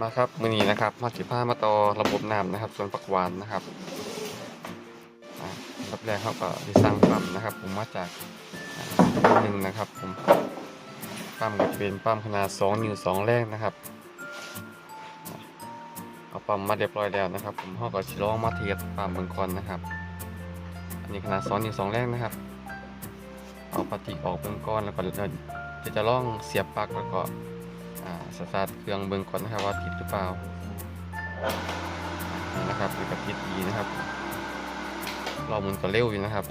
มาครับมือนี้นะครับมาสิผ้ามาต่อระบบน้ำนะครับส่วนปักหวานนะครับอ่าอับแรกเขาก็ด้สร้างปั๊มนะครับ ผมมาจากอ่าหนึ่งนะครับ ผมปั๊มก็จะเป็นปั๊มขนาด2นิ้ว2แรกนะครับเอาปั๊มมาเรียบร้อยแล้วนะครับ ผมเขาก็ชิลองมาเทียบปั๊มเบื้องก่อนนะครับ อันนี้ขนาด2นิ้ว2แรกนะครับ เอาพลาสติออกเบื้องก้อนแล้วก็จะจะล่องเสียบปลั๊กแล้วก็ สตาร์ทเครื่องเบื้องก่อนนะครับว่าติดหรือเปล่านี่นะครับนี่ก็ติดดีนะครับรอมุนก็เร็วอยู่นะครับ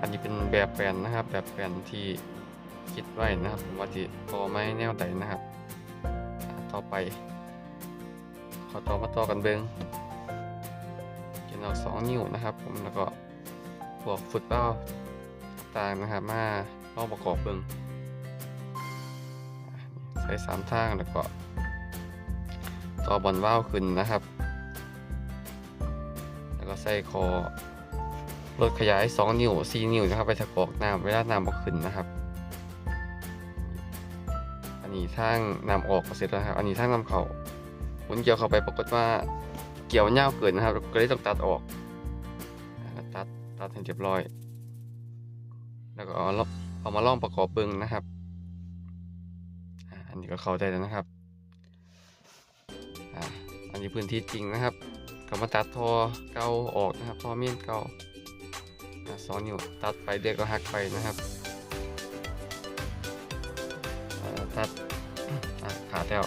อันนี้เป็นแบบแปลนนะครับ แบบแปลนที่คิดไว้นะครับผมว่าจะพอไหมแนวใดนะครับ ต่อไป ขอต่อมาต่อกันเบิงเขียนเอาสองนิ้วนะครับ ผมแล้วก็ วกฟุตเป้าต่างนะครับมาลองประกอบเบิงอะใช้สามทางแล้วก็ต่อบอลว่าวขึ้นนะครับ แล้วก็ใส่คอรถขยาย 2 นิ้ว 4 นิ้วนะครับ ไปถักอกน้ำเวลาน้ำออกขึ้นนะครับ อันนี้ทางน้ำออกก็เสร็จแล้วครับ อันนี้ทางน้ำเขาหมุนเกี่ยวเข้าไปปรากฏว่าเกี่ยวเน่าเกินนะครับก็เลยต้องตัดออกตัด ตัดให้เรียบร้อย แล้วก็เอาล่องเอามาล่องประกอบเบิ้งนะครับอันนี้ก็เข้าได้แล้วนะครับอันนี้พื้นที่จริงนะครับก็มาตัดทอเก่าออกนะครับทอเมียนเก่าสองนิ้วตัดไปเด็กก็หักไปนะครับตัดขาดแล้ว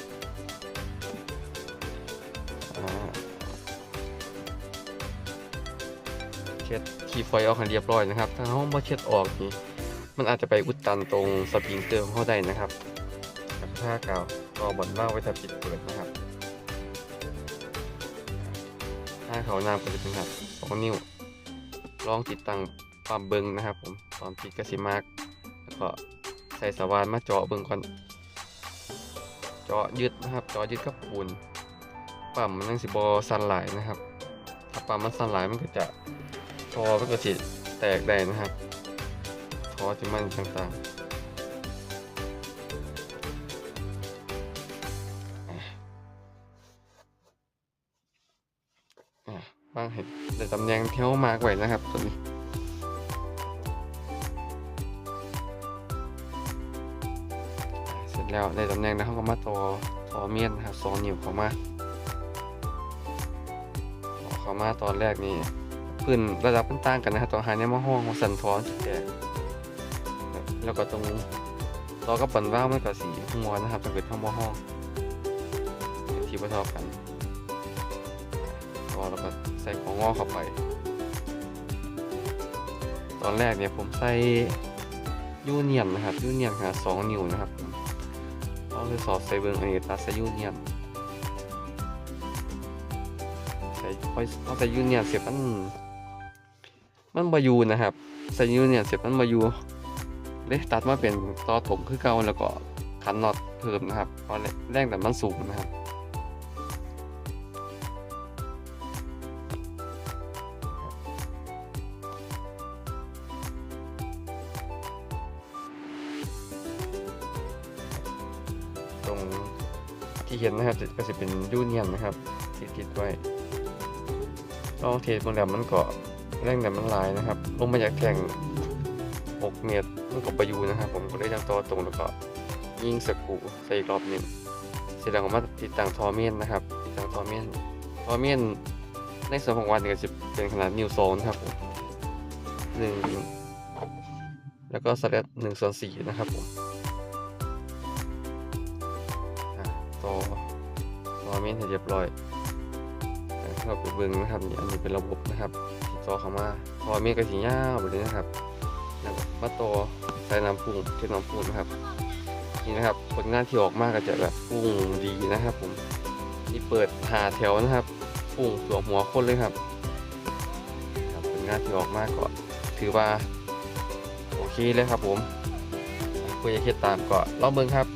ช็ดขี้ฟอยออกให้เรียบร้อยนะครับ ถ้าห้องบ่เช็ดออกนี่มันอาจจะไปอุดตันตรงสปริงเกอร์ของเขาได้นะครับกับผ้ากาวก็บอนว่าไว้ถ้าปิดเปิดนะครับถ้าเขาน้ำก็จะเป็นครับสองนิ้วลองติดตั้งปั๊มเบิงนะครับ ผมตอนปิดกระสิมากแล้วก็ใส่สว่านมาเจาะเบิงก่อนเจาะยึดนะครับเจาะยึดกับปูนปั๊มมันยังสิบอสันไหลนะครับ ถ้าปั๊มมันสันไหลมันก็จะ อมันก็สิแตกได้นะครับทอที่มันต่างๆบ้างเห็นแต่ตำแหน่งที่เขามากไว้นะครับตัวนี้เสร็จแล้วได้ตำแหน่งแล้วเขาก็มาต่อต่อเมียนนะครับสองนิ้วเข้ามาเขามาตอนแรกนี่ พื้นระดับมันต่างกันนะครับตรงหานี่มาห้องมาสันท้อนแกแล้วก็ตรงต่อกับปันว่าวมันก็สีหัวนะครับถ้าเกิดเข้ามาห้องที่ประทอกันก็แล้วก็ใส่ของงอเข้าไป ตอนแรกเนี่ยผมใส่ยูเนียนนะครับยูเนียนหาสองนิ้วนะครับเอาไปสอดใส่เบิ้งอันนี้ตัดใส่ยูเนียนใส่ค่อยเอาใส่ยูเนียนเสียบมัน มันบายูนะครับใส่ยูเนี่ยเสียบมันบายูเลยตัดมาเป็นต่อถมคือเก่าแล้วก็ขันน็อตเพิ่มนะครับเพราะแรงแต่มันสูงนะครับตรงที่เห็นนะครับก็จะเป็นยูเนียนนะครับที่ติดไว้ลองเทสบนแล้วมันก็ แรงแต่มันลายนะครับ ลงมาจากแข่ง6เมตรมันก็ประยูนะครับ ผมก็ได้ยังต่อตรงแล้วก็ยิงสกูใส่อีกรอบหนึ่งเสร็จแล้วก็มาติดตั้งทอเมียนนะครับ ติดตั้งทอเมียนทอเมียนในส่วนของวันก็จะเป็นขนาดนิวโซนครับผมหนึ่งแล้วก็สแลดหนึ่งส่วนสี่นะครับผมอะต่อทอเมียนให้เรียบร้อยเราไปเบิ่งนะครับนี่อันนี้เป็นระบบนะครับ ต่อเข้ามาพอมีกระสียาวไปเลยนะครับแล้วก็มาต่อใส่น้ำพุ่งเทน้ำพุ่งนะครับนี่นะครับผลงานที่ออกมาก็จะแบบพุ่งดีนะครับ ผมนี่เปิดหาแถวนะครับพุ่งตัวหัวคนเลยครับผลงานที่ออกมาก็ถือว่าโอเคเลยครับผมคุยจะเฮ็ดตามก็ลองเบิ่งครับ